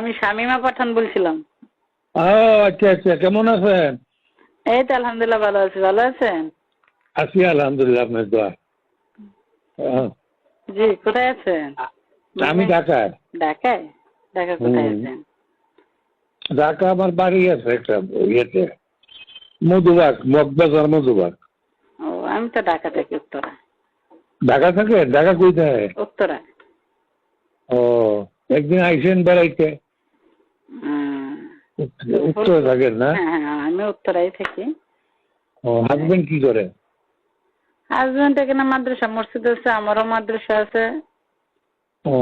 আমি শামিমা পাঠান বলছিলাম। ও আচ্ছা আচ্ছা কেমন আছেন? এই তো আলহামদুলিল্লাহ ভালো আছি ভালো আছেন? আছি আলহামদুলিল্লাহ আপনার দোয়া। জি কোথায় আছেন? আমি ঢাকায়। ঢাকায়? ঢাকা কোথায় আছেন? ঢাকা আমার বাড়ি আছে একটা ইয়েতে মধুবাগ মগবাজার মধুবাগ। ও আমি তো ঢাকা থেকে উত্তরা। ঢাকা থাকে? ঢাকা কোথায় উত্তরা। ও একদিন আইসেন বেড়াইতে। উত্তরে থাকেন না? হ্যাঁ হ্যাঁ, আমি উত্তরাই থাকি। ও হাজবেন্ড কি করে? হাজবেন্ড এখানে মাদ্রাসা মসজিদ আছে আমারও মাদ্রাসা আছে। ও।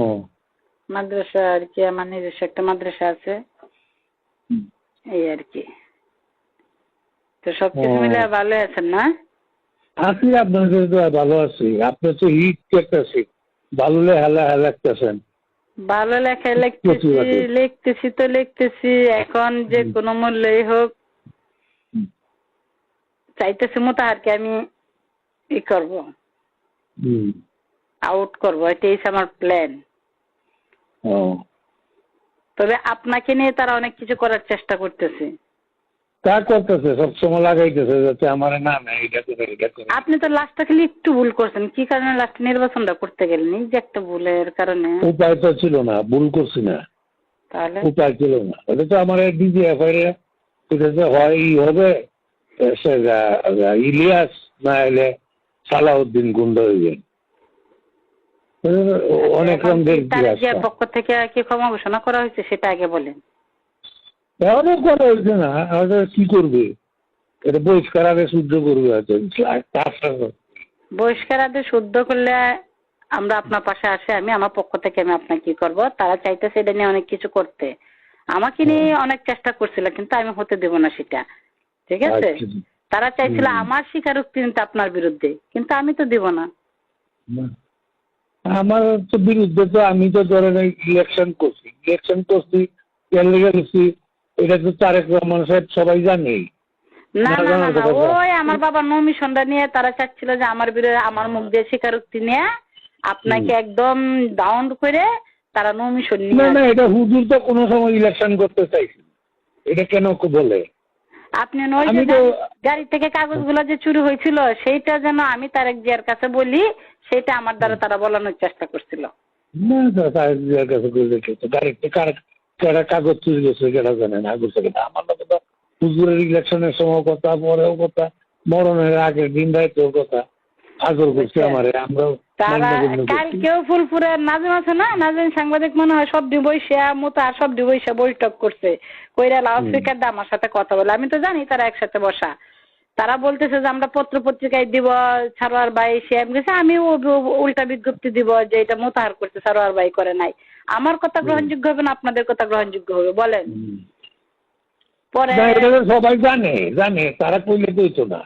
মাদ্রাসা আর কি আমার নিজস্ব একটা মাদ্রাসা আছে। এই আর কি। তো সবকিছু। মিলে ভালো আছেন না? আছি আপনাদের দোয়া ভালো আছি। আপনি তো হিট করতেছি ভালো হেলা হেলাকতেছেন ভালো লেখায় লিখতেছি। লিখতেছি তো লিখতেছি এখন যে কোনো মূল্যই হোক। চাইতেছি মতো আর কি আমি ই করব। আউট করব এটাই আমার প্ল্যান ও। তবে আপনাকে নিয়ে তারা অনেক কিছু করার চেষ্টা করতেছে। তা করতেছে সবসময় লাগাইতেছে যাতে আমার না নেয় এটা করে এটা করে। আপনি তো লাস্টটা খালি একটু ভুল করছেন। কি কারণে লাস্ট নির্বাচনটা করতে গেলেন? এই যে একটা ভুলের কারণে। উপায় তো ছিল না ভুল করছি না। তাহলে? উপায় ছিল না। এটা তো আমার ডিজিএফ এর এটা তো হয় হবে ইলিয়াস না এলে সালাউদ্দিন গুন্ড হইবেন অনেক এখন রঙের পক্ষ থেকে কি ক্ষমা ঘোষণা করা হয়েছে সেটা আগে বলেন। এখনও করা হয়েছে না হয়তো কি করবে? এটা বহিষ্কার আগে সহ্য করবে হয়তো। বহিষ্কার আদেশ শুদ্ধ করলে আমরা আপনার পাশে আসে আমি আমার পক্ষ থেকে আমি আপনাকে কি করব? তারা চাইতেছে এটা নিয়ে অনেক কিছু করতে। আমাকে নিয়ে অনেক চেষ্টা করছিল কিন্তু আমি হতে দেব না সেটা। ঠিক আছে? আচ্ছা। তারা চাইছিল। আমার স্বীকারোক্তি নিতে আপনার বিরুদ্ধে কিন্তু আমি তো দেব না। আমার তো বিরুদ্ধে তো আমি তো ধরেন ইলেকশন করছি। ইলেকশন করছি গেছি এটা তো তারেক রহমান সাহেব সবাই জানে। না না, না বল। ওই আমার নমিশনটা নিয়ে তারা চাচ্ছিল যে আমার বিরুদ্ধে আমার মুখ দিয়ে স্বীকারোক্তি নিয়ে আপনাকে একদম ডাউন করে তারা নমিশন না না এটা হুজুর তো কোনো সময় ইলেকশন করতে এটা কেন বলে? আপনি নয় গাড়ি- থেকে কাগজগুলো যে চুরি হয়েছিল সেইটা যেন আমি তারেক জিয়ার কাছে বলি সেটা আমার দ্বারা তারা বলানোর চেষ্টা করছিল। না না, তার নিজের কাছে গাড়িতে কার কারা কাগজ চুরি গেছে কেটা জানে না আগুন থেকে আমার লোক তো হুজুরের ইলেকশনের সময় কথা পরেও কথা মরণের আগের দিন রাইতেও কথা আগর করছে বুঝছেন? আমারে করছি। কালকেও ফুলপুরে নাজিম আছে না নাজিম সাংবাদিক মনে হয় সব ডিবইসা মতো সব ডিবইসা বৈঠক করছে কইরা লাউড স্পিকার আমার সাথে কথা বলে আমি তো জানি তারা একসাথে বসা তারা বলতেছে যে আমরা পত্র পত্রিকায় দিব সারোয়ার ভাই সে গেছে আমি উল্টা বিজ্ঞপ্তি দিব যে এটা মোতাহার করছে সারোয়ার ভাই করে নাই। আমার কথা গ্রহণযোগ্য হবে না আপনাদের কথা গ্রহণযোগ্য হবে বলেন। পরে সবাই জানে জানে তারা কইলে কইতো না।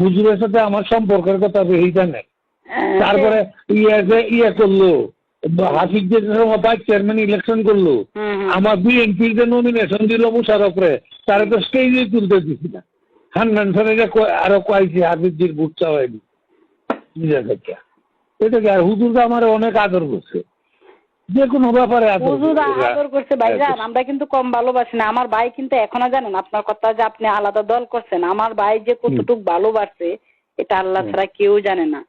হুজুরের সাথে আমার সম্পর্কের কথা বেশি জানে। তারপরে ইয়ে ইয়ে করল সময় ভাইস চেয়ারম্যান ইলেকশন করল। আমার বিএনপির যে নমিনেশন দিল মুশারফরে তারা তো স্টেজে তুলতে দিছি না। হান্নান স্যারের আরও কয়েছি চাওয়াইনি নিজে থেকে এটা কি আর আমার অনেক আদর করছে। যে কোনো ব্যাপারে আদর করছে। আদর করছে। আমরা কিন্তু কম ভালোবাসি না। আমার ভাই কিন্তু এখনও জানেন আপনার কথা যে আপনি আলাদা দল করছেন আমার ভাই যে কতটুকু ভালোবাসে এটা আল্লাহ ছাড়া কেউ জানে না।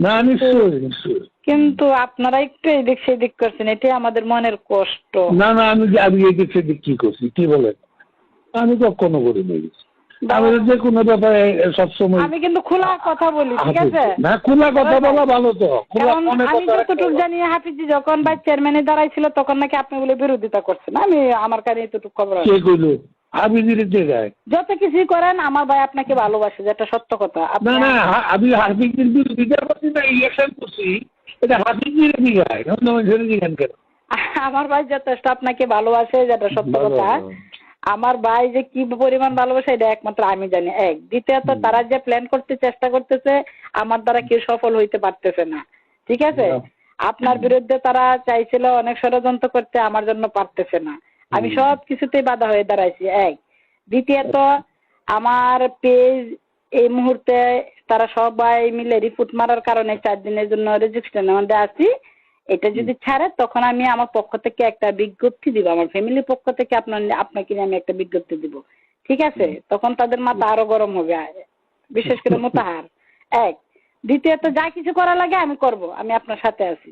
না নিশ্চয়ই নিশ্চয়ই। কিন্তু আপনারা একটু এদিক সেদিক করছেন এটাই আমাদের মনের কষ্ট। না না আমি আমি এদিক সেদিক কি করছি কি বলেন? আমি কখনো করি নাই আমি যে কোনো ব্যাপারে সবসময় আমি কিন্তু খোলা কথা বলি ঠিক আছে? না খোলা কথা বলা ভালো তো। খোলা মনে আমি যতটুকু জানি হাফিজি যখন ভাই চেয়ারম্যানে দাঁড়াইছিল তখন নাকি আপনি বলে বিরোধিতা করছেন। আমি আমার কাছে এতটুকু খবর আছে। কে কইলো? আমি দিতে যত কিছুই করেন আমার ভাই আপনাকে ভালোবাসে যেটা সত্য কথা। না না আমি হাফিজের বিরোধিতা করছি না ইলেকশন করছি এটা হাফিজের অন্য মানুষের কেন? আমার ভাই যথেষ্ট আপনাকে ভালোবাসে যেটা সত্য কথা। আমার ভাই যে কি পরিমাণ ভালোবাসে এটা একমাত্র আমি জানি। এক দ্বিতীয়ত তারা যে প্ল্যান করতে চেষ্টা করতেছে আমার দ্বারা কেউ সফল হইতে পারতেছে না। ঠিক আছে? আপনার বিরুদ্ধে তারা চাইছিল অনেক ষড়যন্ত্র করতে আমার জন্য পারতেছে না। আমি সব কিছুতেই বাধা হয়ে দাঁড়াইছি। এক দ্বিতীয়ত আমার পেজ এই মুহূর্তে তারা সবাই মিলে রিপোর্ট মারার কারণে চার দিনের জন্য রেজিস্ট্রেশনের মধ্যে আছি। এটা যদি ছাড়ে তখন আমি আমার পক্ষ থেকে একটা বিজ্ঞপ্তি দিব আমার ফ্যামিলির পক্ষ থেকে আপনার আপনাকে আমি একটা বিজ্ঞপ্তি দিব। ঠিক আছে? তখন তাদের মাথা আরও গরম হবে বিশেষ করে মোতাহার। এক। দ্বিতীয়ত যা কিছু করা লাগে আমি করব আমি আপনার সাথে আছি।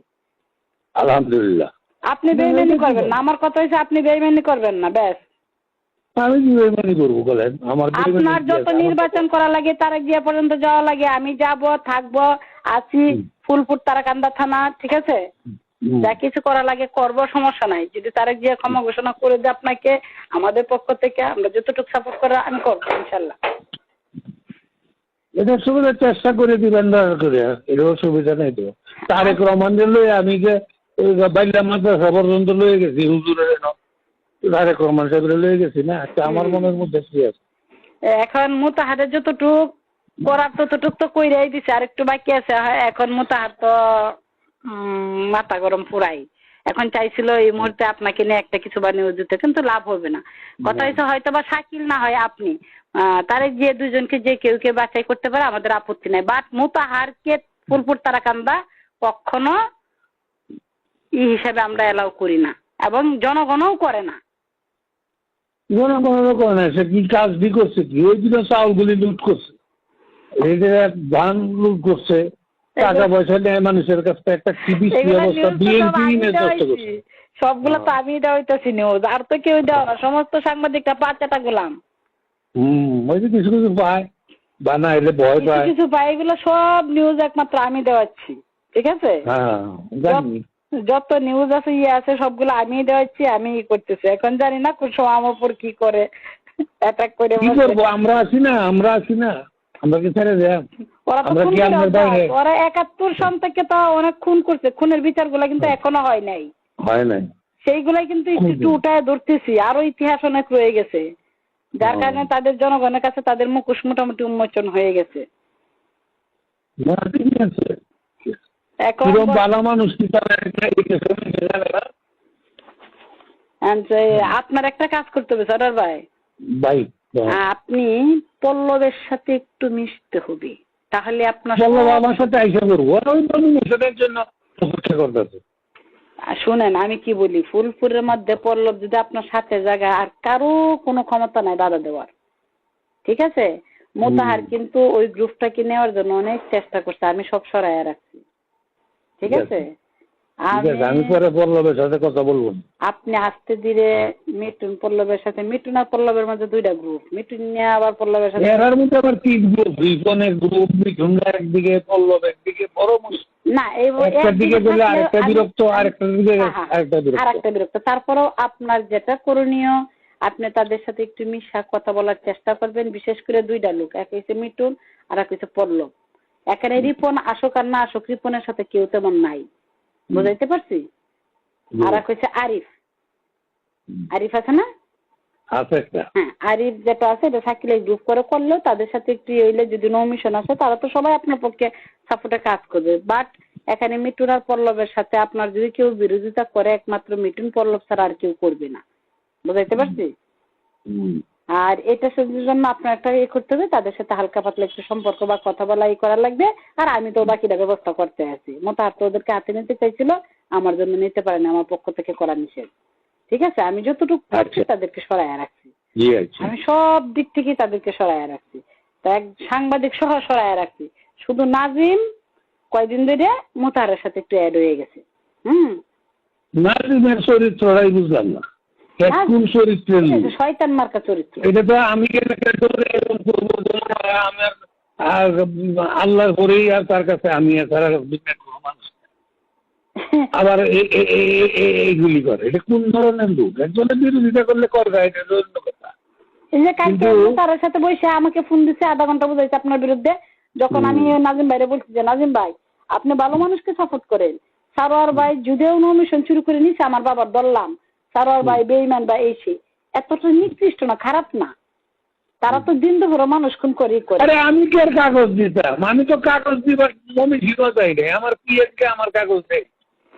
আলহামদুলিল্লাহ। আপনি বেইমানি করবেন না। আমার কথা হচ্ছে আপনি বেইমানি করবেন না ব্যাস। আমি কি বেইমানি করব বলেন? আমার আপনার যত নির্বাচন করা লাগে তারা গিয়ে পর্যন্ত যাওয়া লাগে আমি যাব থাকব আছি ফুলপুর তারাকান্দা থানা ঠিক আছে? যা কিছু করা লাগে করব সমস্যা নাই। যদি তারা গিয়ে ক্ষমা ঘোষণা করে দেয় আপনাকে আমাদের পক্ষ থেকে আমরা যতটুকু সাপোর্ট করে আমি করব ইনশাল্লাহ। এটা সুবিধা চেষ্টা করে দিবেন দয়া করে। এটা অসুবিধা নেই তো। তারেক লয়ে আমি যে বাইলা মাদ্রাসা পর্যন্ত লয়ে গেছি হুজুরের তারেক রহমান সাহেবের লয়ে গেছি না? তা আমার মনের মধ্যে কি আছে? এখন মোতাহারের যতটুক করার ততটুক তো কইরাই দিছে আর একটু বাকি আছে হয় এখন মোতাহার তো মাথা গরম পুরাই। এখন চাইছিল এই মুহূর্তে আপনাকে নিয়ে একটা কিছু বানিয়ে দিতে কিন্তু লাভ হবে না। কথা হচ্ছে হয়তো বা শাকিল না হয় আপনি তারে যে দুজনকে যে কেউ কেউ বাছাই করতে পারে আমাদের আপত্তি নাই। বাট মোতাহারকে ফুলপুর তারাকান্দা কখনো ই হিসাবে আমরা এলাও করি না এবং জনগণও করে না। জনগণও করে না সে কি কাজ কি করছে কি? ওই দিন চাউলগুলি লুট করছে। ধান লুট করছে টাকা পয়সা নেয় মানুষের কাছ থেকে একটা টিভি ব্যবস্থা বিএনপি আমি দেওয়াইছি। করছে। সবগুলো তো আমি দেওয়াইতেছি নিউজ আর তো কেউ দেওয়া সমস্ত সাংবাদিকটা পাঁচাটা গোলাম। হুম ওই যে কিছু কিছু পায় বা না এলে ভয় পায়। কিছু পাই এগুলো সব নিউজ একমাত্র আমি দেওয়াচ্ছি ঠিক আছে? হ্যাঁ জানি। যত নিউজ আছে ইয়ে আছে সবগুলো আমি দেওয়াচ্ছি আমি ই করতেছি। এখন জানি না কোন সময় আমার উপর কি করে অ্যাটাক করে কি করব আমরা আছি না আমরা আছি না। আমরা কি ছেড়ে দেয়? ওরা আমরা কি করে বাইরে? ওরা একাত্তর সন থেকে তো অনেক খুন করছে। খুনের বিচারগুলো কিন্তু এখনও হয় নাই। হয় নাই। সেইগুলাই কিন্তু একটু উঠায় ধরতেছি। আরও ইতিহাস অনেক রয়ে গেছে। যার কারণে তাদের জনগণের কাছে তাদের মুখোশ মোটামুটি উন্মোচন হয়ে গেছে। এখন ভালো মানুষ কি আপনার একটা কাজ করতে হবে সরার ভাই। ভাই আপনি পল্লবের সাথে একটু মিশতে হবে তাহলে আপনার বলল সব- আমার সাথে আইসা করব। ওই নমিনেশনের জন্য অপেক্ষা করতেছে। শুনেন আমি কি বলি ফুলপুরের মধ্যে পল্লব যদি আপনার সাথে জায়গা আর কারও কোনো ক্ষমতা নাই বাধা দেওয়ার। ঠিক আছে? মোতাহার কিন্তু ওই গ্রুপটাকে নেওয়ার জন্য অনেক চেষ্টা করছে আমি সব সরাইয়া রাখছি। ঠিক আছে। আমি পরে পল্লবের সাথে কথা বলব। আপনি আস্তে ধীরে মিটুন পল্লবের সাথে মিটুন আর পল্লবের মধ্যে দুইটা গ্রুপ মিটুন নিয়ে আবার পল্লবের সাথে এরার মধ্যে আবার তিন গ্রুপ রিপনের গ্রুপ মিঠুনরা একদিকে পল্লব একদিকে বড় মুশকিল। না এই একটা দিকে গেলে আরেকটা বিরক্ত আরেকটা দিকে হ্যাঁ, হ্যাঁ, আরেকটা বিরক্ত। আরেকটা বিরক্ত। তারপরেও আপনার যেটা করণীয় আপনি তাদের সাথে একটু মিশা কথা বলার চেষ্টা করবেন। বিশেষ করে দুইটা লোক এক হচ্ছে মিটুন আর এক হচ্ছে পল্লব। এখানে রিপন আসুক আর না আসুক রিপনের সাথে কেউ তেমন নাই। বুঝাইতে পারছি? আর এক হচ্ছে আরিফ। আরিফ আছে না? হ্যাঁ আরিফ যেটা আছে এটা গ্রুপ করে করলেও তাদের সাথে একটু ইয়ে হইলে যদি নো মিশন আছে তারা তো সবাই আপনার পক্ষে সাপোর্টে কাজ করবে। বাট এখানে মিটুন আর পল্লবের সাথে আপনার যদি কেউ বিরোধিতা করে একমাত্র মিটুন পল্লব ছাড়া আর কেউ করবে না। বুঝাইতে পারছি। আর এটা জন্য আপনার একটা ইয়ে করতে হবে তাদের সাথে হালকা পাতলা একটু সম্পর্ক বা কথা বলা ই করা লাগবে। আর আমি তো বাকিটা ব্যবস্থা করতে আছি। মোতাহার তো ওদেরকে হাতে নিতে চাইছিল আমার জন্য নিতে পারেনি আমার পক্ষ থেকে করা নিষেধ। ঠিক আছে? আমি যতটুকু পারছি আচ্ছা। তাদেরকে সরাইয়া রাখছি। আমি সব দিক থেকে তাদেরকে সরাইয়া রাখছি। তা এক সাংবাদিক সহ সরাইয়া রাখছি। শুধু নাজিম কয়দিন ধরে মোতাহারের সাথে একটু অ্যাড হয়ে গেছে। হুম? নাজিমের চরিত্রটাই বুঝলাম না। কোন চরিত্রের ঠিক লোক? আছে, শয়তান মার্কা চরিত্র। এটা তো আমি এলাকা করে এরকম করব যেমন আমার আল্লাহর করেই আর তার কাছে আমি। আবার এইগুলি করে। এটা কোন ধরনের লোক? একজনের বিরোধিতা করলে করবে এটা অন্য কথা। এই যে কালকে তার সাথে বসে আমাকে ফোন দিচ্ছে আধা ঘণ্টা বুঝাইছে আপনার বিরুদ্ধে। যখন আমি নাজিম ভাইরে বলছি যে নাজিম ভাই আপনি ভালো মানুষকে সাপোর্ট করেন। সারোয়ার ভাই যদিও অনুমিশন শুরু করে নিছে আমার বাবার দললাম সারোয়ার ভাই বেইমান বা এই সেই এতটা নিকৃষ্ট না খারাপ না। তারা তো দিন দুপুরে মানুষ খুন করে করে। আরে আমি কি আর কাগজ দিতাম? আমি তো কাগজ দিবার মমি ঠিক চাই নাই। আমার পিএনকে আমার কাগজ দেয়।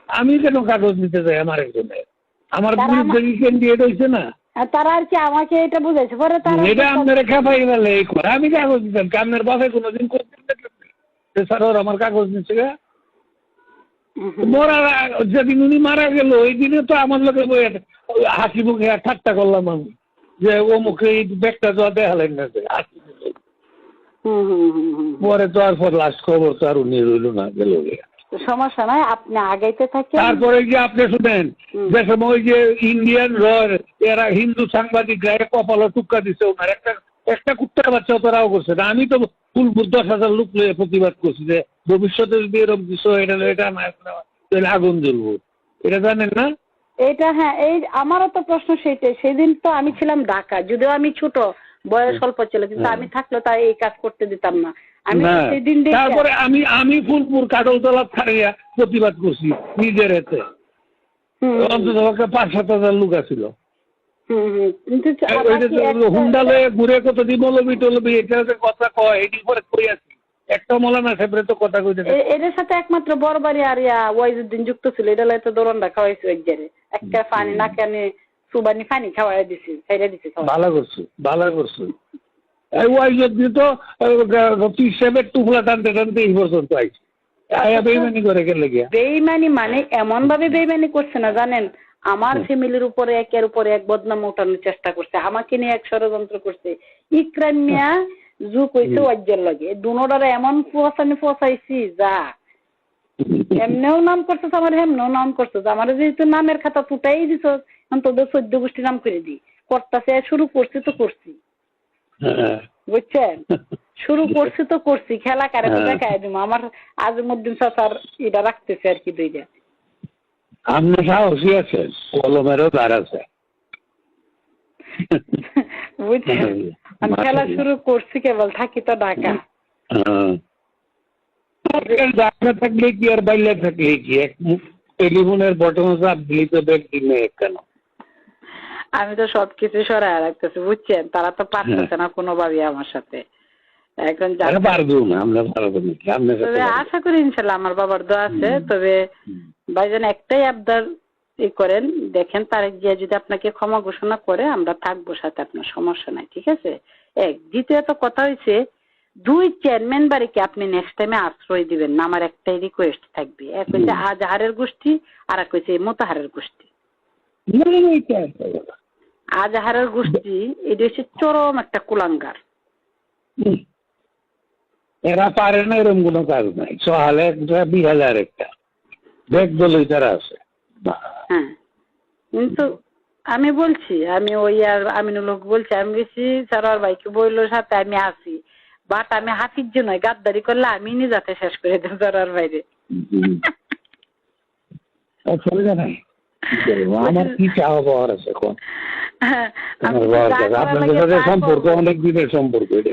আমি কেন কাগজ দিতে চাই আমার একজনের? আমার বিরুদ্ধে আমার- ক্যান্ডিডেট হয়েছে না? তারা আর কি আমাকে এটা বুঝাইছে? পরে তারা এটা আপনারা খেপাই গেলে আমি কাগজ দিতাম। কি আপনার বাসায় কোনোদিন করতেন স্যার আমার কাগজ দিচ্ছে। মরার যেদিন উনি মারা গেল ওই দিনে তো আমার লোকে হাসি মুখে ঠাট্টা করলাম আমি। যে ও মুখে এই ব্যাগটা তো দেখালেন না হাসি হুম পরে তো আর পর লাস্ট খবর তো আর উনি রইল না গেল সমস্যা নাই আপনি আগাইতে থাকেন। তারপরে যে আপনি শুনেন হুম। যে সময় ওই যে ইন্ডিয়ান রয় এরা হিন্দু সাংবাদিক গায়ে কপালে টুক্কা দিছে ওনার একটা একটা কুত্তার বাচ্চা তোরাও করছে না। আমি তো ফুলপুর দশ হাজার লোক লইয়ে প্রতিবাদ করছি যে ভবিষ্যতে যদি এরকম কিছু হয়, এটা এটা না তাহলে আগুন জ্বলবো। এটা জানেন না? এইটা হ্যাঁ এই আমারও তো প্রশ্ন সেইটাই। সেদিন তো আমি ছিলাম ঢাকা যদিও আমি ছোট বয়স অল্প ছিল কিন্তু হ্যাঁ। আমি থাকলে তাই এই কাজ করতে দিতাম না। আমি সেদিন তারপরে আমি আমি ফুলপুর কাটলতলা ছাড়িয়া প্রতিবাদ করছি নিজের এতে অন্তত পাঁচ সাত হাজার লোক আছিল। হুন্ডালে ঘুরে কত দিমলবি টলবি এটা কথা কয় এটি পরে কই আছি? একটা মলানা সাহেবের তো কথা কইতে এটার সাথে একমাত্র বড়বাড়ি আর ইয়া ওয়াইজুদ্দিন যুক্ত ছিল এটা লয় তো রাখা হয়েছে এক একটা পানি না কেন সুবানি পানি খাওয়াই দিছি খাইরা দিছি ভালো করছ ভালো করছ। এই ওয়াই তো ত্রিশ সেভের টুকলা টানতে টানতে এই পর্যন্ত আইছি। আয়া বেইমানি করে গেলে গিয়া। বেইমানি মানে এমন ভাবে বেইমানি করছে না জানেন? আমার ফ্যামিলির উপরে একের উপরে এক বদনাম উঠানোর চেষ্টা করছে আমাকে নিয়ে এক ষড়যন্ত্র করছে। ইকরাম মিয়া জু কইছে ওয়াজ্জের লগে। দুনোটারে এমন ফুয়াশানি ফুয়াশাইছি যা। এমনেও নাম করছ আমার হেমনেও নাম করছ আমার যেহেতু নামের খাতা তুটাই দিছ এখন তোদের চোদ্দ গোষ্ঠী নাম করে দি। করতেছে শুরু করছি তো করছি। হ্যাঁ। বুঝছেন? শুরু করছি তো করছি খেলা কারে তো হ্যাঁ। দিব। আমার আজমুদ্দিন চাচার এটা রাখতেছে আর কি দুইটা। আপনি সাহসী আছেন কলমেরও দ্বার আছে। বুঝছেন আমি খেলা শুরু করছি কেবল থাকি তো ঢাকা। হ্যাঁ। ঢাকা থাকলে কি আর বাইরে থাকলে কি? এক টেলিফোনের বটন চাপ দিলি তো ব্যাগ কেন। আমি তো সবকিছু সরাই রাখতেছি বুঝছেন? তারা তো পারতেছে না কোনোভাবে আমার সাথে। এখন পারব না আমরা পারব না। আশা করি ইনশাল্লাহ আমার বাবার দোয়া আছে তবে ভাইজান একটাই আবদার ই করেন দেখেন তার গিয়ে যদি আপনাকে ক্ষমা ঘোষণা করে আমরা থাকব সাথে আপনার সমস্যা নাই ঠিক আছে? এক দ্বিতীয়ত কথা হয়েছে দুই চেয়ারম্যান বাড়িকে আপনি নেক্সট টাইমে আশ্রয় দিবেন না? আমার একটাই রিকোয়েস্ট থাকবে এক হচ্ছে আজহারের গোষ্ঠী আর এক হচ্ছে মোতাহারের গোষ্ঠী। আজহারের গোষ্ঠী এটা হচ্ছে চরম একটা কুলাঙ্গার। এরা পারে না এরকম কোনো কাজ নাই। সহালে একটা বিহালে আরেকটা। আছে। হ্যাঁ। কিন্তু আমি বলছি আমি ওই আর আমিনুল হক বলছি আমি বেশি সারোয়ার ভাইকে বলল সাথে আমি আসি। বাট আমি হাতির জন্য গাদ্দারি করলে আমি নিজাতে শেষ করে দেবো সারোয়ার বাইরে হুম। আমার কি চাওয়া পাওয়ার আছে কোন আমি আমার তো বাবার যা করার আপনাদের লাগে সাথে সম্পর্ক করব। অনেক দিনের সম্পর্ক এটা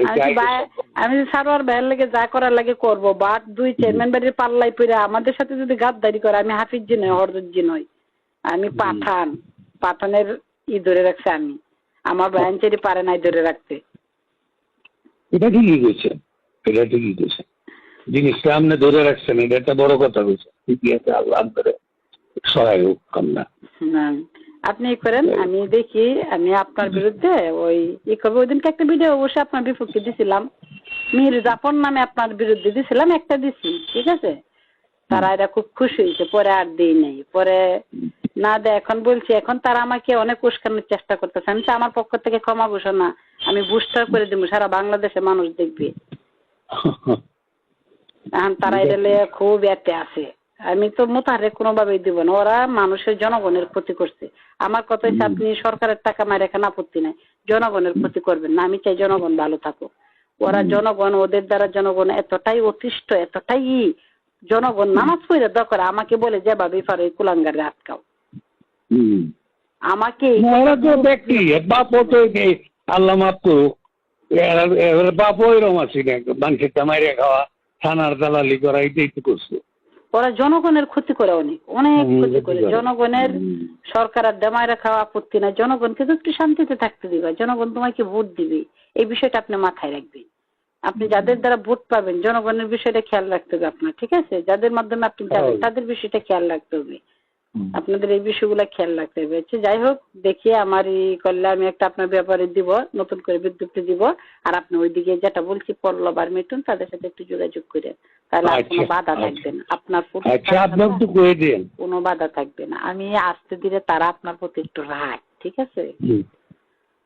আমি সারোয়ার ভাইয়ের লাগে যা করার লাগে করব। বাট দুই চেয়ারম্যান বাড়ির পাল্লাই পড়ে আমাদের সাথে যদি গাদ্দারি করে আমি হাফিজ জি নই হরদুজ্জি নই। আমি পাঠান। পাঠানের ই ধরে রাখছে আমি। আমার ব্রাঞ্চেরই পারে নাই ধরে রাখতে। এটা ঠিকই কইছেন এটা ঠিকই কইছেন জিনিসটা আপনি ধরে রাখছেন এটা একটা বড় কথা কইছেন ঠিকই আছে আল্লাহ করে সহায় হোক না, আপনি করেন আমি দেখি আমি আপনার বিরুদ্ধে ওই ই করব। ওই দিনকে একটা ভিডিও অবশ্যই আপনার বিপক্ষে দিছিলাম। মীর জাফর নামে আপনার বিরুদ্ধে দিছিলাম একটা দিছি ঠিক আছে? তারা এটা খুব খুশি হয়েছে পরে আর দিই নাই। পরে না দে এখন বলছি এখন তারা আমাকে অনেক উস্কানোর চেষ্টা করতেছে। আমি আমার পক্ষ থেকে ক্ষমা ঘোষণা আমি বুস্টার করে দিব সারা বাংলাদেশে মানুষ দেখবে। এখন তারা এটা খুব এতে আছে। আমি তো মোতাহারে কোনোভাবেই দিব না ওরা মানুষের জনগণের ক্ষতি করছে। আমার কথা হচ্ছে আপনি সরকারের টাকা মারে এখানে আপত্তি নাই। জনগণের ক্ষতি করবেন না আমি চাই জনগণ ভালো থাকুক। ওরা জনগণ ওদের দ্বারা জনগণ এতটাই অতিষ্ঠ এতটাই জনগণ নামাজ পড়ে দরকার আমাকে বলে যেভাবে পারো এই কুলাঙ্গারে আটকাও। আমাকে ব্যক্তি বাপ তো কি আল্লাহ মাফ করুক বাপ ওইরকম আছে না মানুষের কামাইরে খাওয়া থানার দালালি করা এটাই তো করছে। ওরা জনগণের ক্ষতি করে অনেক অনেক ক্ষতি করে। জনগণের সরকার আর দেমায় রাখা আপত্তি নাই। জনগণকে তো একটু শান্তিতে থাকতে দিবে। জনগণ তোমাকে ভোট দিবে। এই বিষয়টা আপনি মাথায় রাখবেন। আপনি যাদের দ্বারা ভোট পাবেন জনগণের বিষয়টা খেয়াল রাখতে হবে আপনার ঠিক আছে? যাদের মাধ্যমে আপনি যাবেন। তাদের বিষয়টা খেয়াল রাখতে হবে। আপনাদের এই বিষয়গুলো খেয়াল রাখতে হবে। আচ্ছা, যাই হোক দেখি আমার এই করলে আমি একটা আপনার ব্যাপারে দিব নতুন করে বিজ্ঞপ্তি দিব আর আপনি ওইদিকে যেটা বলছি পল্লব আর মিটুন তাদের সাথে একটু যোগাযোগ করেন তাহলে আর কোনো আচ্ছা, বাধা আচ্ছা। থাকবে না। আপনার কোনো বাধা থাকবে না। আমি আসতে দিলে তারা আপনার প্রতি একটু রাগ ঠিক আছে?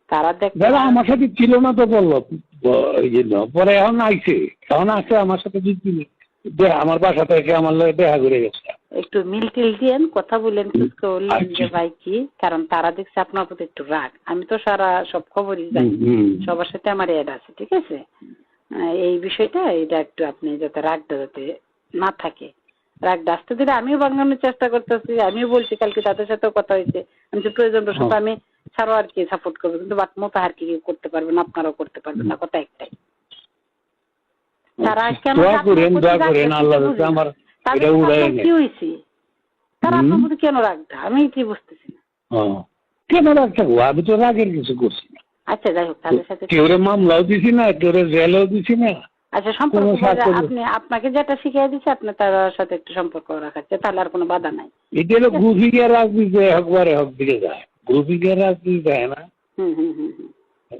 তারা দেখ আমার সাথে ছিল না তো বলল ওই পরে এখন আইছে। এখন আসে আমার সাথে দে- আমার বাসা থেকে আমার লগে দেখা করে গেছে। একটু মিল টিল দিয়েন কথা কিছু বললেন যে আচ্ছা। ভাই কি কারণ তারা দেখছে আপনার প্রতি একটু রাগ। আমি তো সারা সব খবরই জানি। সবার সাথে আমার এড আছে ঠিক আছে? এই বিষয়টা এটা একটু আপনি যাতে রাগটা যাতে না থাকে। রাগটা আসতে দিলে আমিও বাঙানোর চেষ্টা করতেছি আমিও বলছি কালকে তাদের সাথেও কথা হয়েছে। আমি যে প্রয়োজন হ্যাঁ। আমি ছাড়ো আর কি সাপোর্ট করব কিন্তু বাট মতো আর কি করতে পারবেন আপনারাও করতে পারবেন না কথা একটাই তারা কেন দোয়া আপনার করেন প্রতি দোয়া রাগ করেন দেখাচ্ছে আল্লাহ বুঝি না। আমার কি হয়েছে তারা আপনার হুম। প্রতি কেন আমি কি বুঝতেছি না কেন রাগ থাকব আমি তো রাগের কিছু করছি না আচ্ছা যাই হোক তাদের সাথে কেউরে মামলাও দিছি না কেউরে জেলও দিছি না আচ্ছা সম্পর্ক। আপনি আপনাকে যেটা শিখিয়ে দিচ্ছে আপনি তার সাথে একটু সম্পর্ক রাখাচ্ছে তাহলে আর কোনো বাধা নাই এটা হলো গ্রুপিংয়ের রাজনীতি একবারে হক দিকে যায় গ্রুপিংয়ের রাজনীতি যায় না হুম হুম হুম।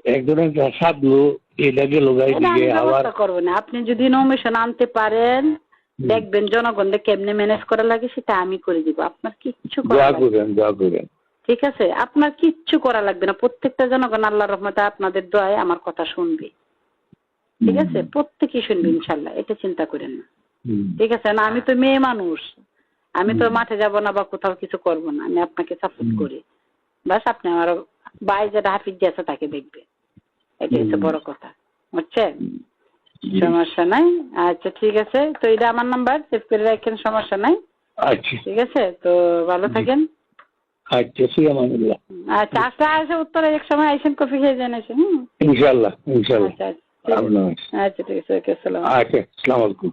একজনের সাধলো এটা গেল গাই এটা আবার করব না। আপনি যদি নমিশন আনতে পারেন দেখবেন জনগণকে কেমনে ম্যানেজ করা লাগে সেটা আমি করে দিব। আপনার কিচ্ছু করা লাগবে করেন দোয়া করেন ঠিক আছে? আপনার কিচ্ছু করা লাগবে না। প্রত্যেকটা জনগণ আল্লাহ রহমতে আপনাদের দোয়ায় আমার কথা শুনবে। ঠিক আছে? প্রত্যেকেই শুনবে ইনশাল্লাহ এটা চিন্তা করেন না। ঠিক আছে? না আমি তো মেয়ে মানুষ। আমি তো মাঠে যাব না বা কোথাও কিছু করব না। আমি আপনাকে সাপোর্ট করি। বাস আপনি আমার ভাই যেটা হাফিজ আছে তাকে দেখবে এটা হচ্ছে বড় কথা। বুঝছে সমস্যা নাই। আচ্ছা ঠিক আছে। তো এটা আমার নাম্বার সেভ করে রাখেন সমস্যা নাই। আচ্ছা। ঠিক আছে? তো ভালো থাকেন। আচ্ছা সুয়ামানুল্লাহ আচ্ছা আসলে আসে উত্তরে এক সময় আইসেন কফি খেয়ে যান আসেন হুম? ইনশাল্লাহ ইনশাল্লাহ আচ্ছা আচ্ছা ঠিক আছে। আচ্ছা ওকে আসসালাম আচ্ছা আসসালামু আলাইকুম।